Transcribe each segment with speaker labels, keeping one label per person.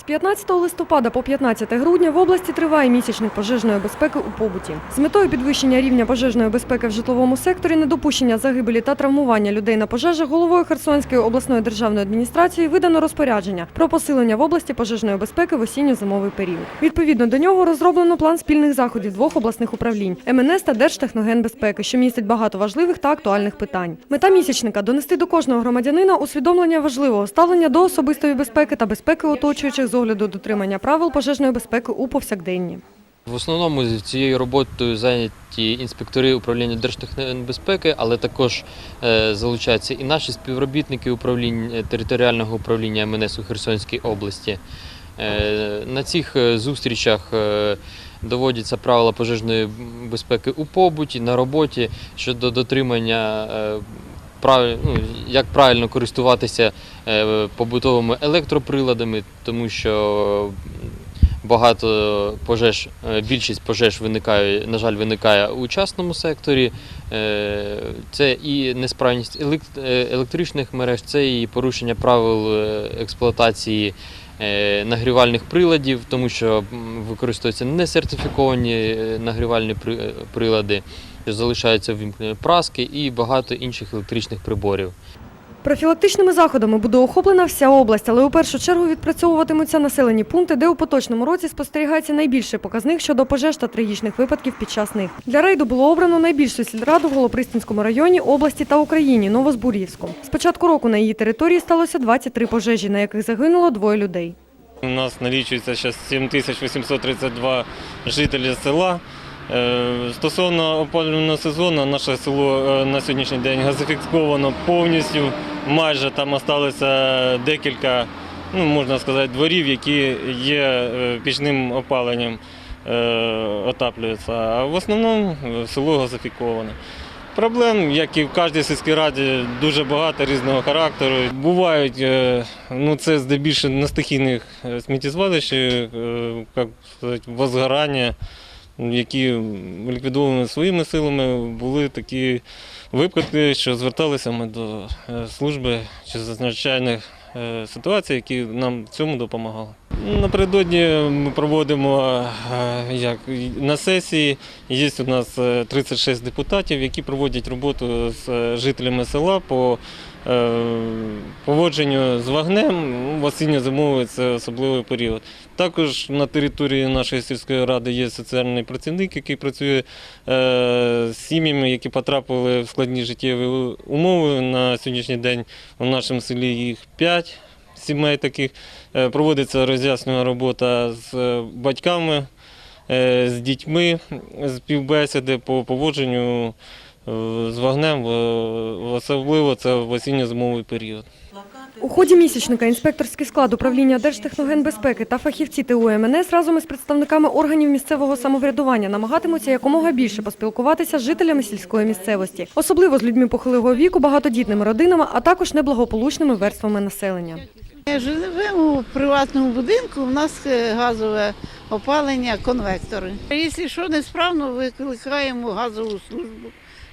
Speaker 1: З 15 листопада по 15 грудня в області триває місячник пожежної безпеки у побуті. З метою підвищення рівня пожежної безпеки в житловому секторі, недопущення загибелі та травмування людей на пожежах головою Херсонської обласної державної адміністрації видано розпорядження про посилення в області пожежної безпеки в осінньо-зимовий період. Відповідно до нього розроблено план спільних заходів двох обласних управлінь МНС та Держтехногенбезпеки, що містить багато важливих та актуальних питань. Мета місячника донести до кожного громадянина усвідомлення важливого ставлення до особистої безпеки та безпеки оточуючих з огляду дотримання правил пожежної безпеки у повсякденні.
Speaker 2: В основному цією роботою зайняті інспектори управління Держтехнобезпеки, але також е, залучаються і наші співробітники управління територіального управління МНС у Херсонській області. Е, На цих е, зустрічах доводяться правила пожежної безпеки у побуті, на роботі щодо дотримання е, ну, як правильно користуватися е, побутовими електроприладами, тому що багато пожеж, е, більшість пожеж виникає, на жаль, виникає у частному секторі. Е, Це і несправність елект- електричних мереж, це і порушення правил експлуатації нагрівальних приладів, тому що використовуються несертифіковані нагрівальні прилади, залишаються ввімкнені праски і багато інших електричних приборів.
Speaker 1: Профілактичними заходами буде охоплена вся область, але у першу чергу відпрацьовуватимуться населені пункти, де у поточному році спостерігається найбільший показник щодо пожеж та трагічних випадків під час них. Для рейду було обрано найбільшу сільраду в Голопристинському районі, області та Україні Новозбур'ївську. З початку року на її території сталося 23 пожежі, на яких загинуло двоє людей.
Speaker 3: У нас налічується зараз 7832 жителі села. Е, Стосовно опалювального сезону, наше село е, на сьогоднішній день газифіковано повністю. Майже там залишилося декілька, ну можна сказати, дворів, які є е, пічним опаленням, отаплюються. А в основному село газифіковане. Проблем, як і в кожній сільській раді, дуже багато різного характеру. Бувають, ну це здебільшого на стихійних сміттєзвалищах, як сказати, возгорання, які ліквідовані своїми силами. Були такі випадки, що зверталися ми до е, служби чи надзвичайних е, ситуацій, які нам в цьому допомагали. Напередодні ми проводимо е, як на сесії. Є у нас е, 36 депутатів, які проводять роботу з жителями села по поводженню з вогнем в осінньо-зимовий це особливий період. Також на території нашої сільської ради є соціальний працівник, який працює е, з сім'ями, які потрапили в складні життєві умови. На сьогоднішній день у нашому селі їх 5 сімей таких. Е, Проводиться роз'яснювана робота з е, батьками, е, з дітьми, з співбесіди по поводженню е, з вогнем, особливо це в осінньо-зимовий період.
Speaker 1: У ході місячника інспекторський склад управління Держтехногенбезпеки та фахівці ТУ МНС разом із представниками органів місцевого самоврядування намагатимуться якомога більше поспілкуватися з жителями сільської місцевості, особливо з людьми похилого віку, багатодітними родинами, а також неблагополучними верствами населення.
Speaker 4: Ми Живемо в приватному будинку, у нас е, газове опалення, конвектори. Якщо що несправно, викликаємо газову службу,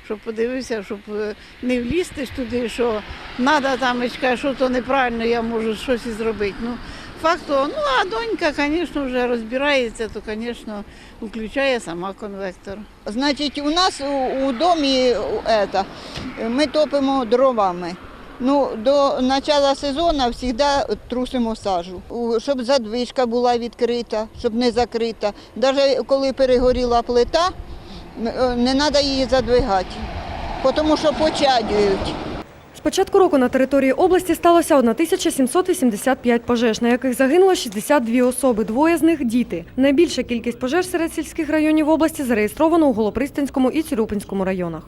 Speaker 4: щоб подивився, щоб е, не влізти туди, що треба там, що то неправильно, я можу щось зробити. Ну, факт ну а донька, звісно, вже розбирається, то, звісно, включає сама конвектор.
Speaker 5: Значить, у нас у, у домі это, ми топимо дровами. Ну, до початку сезону завжди трусимо сажу, щоб задвижка була відкрита, щоб не закрита. Навіть коли перегоріла плита, не треба її задвигати, тому що почадюють.
Speaker 1: З початку року на території області сталося 1785 пожеж, на яких загинуло 62 особи, двоє з них – діти. Найбільша кількість пожеж серед сільських районів області зареєстровано у Голопристинському і Цюрюпинському районах.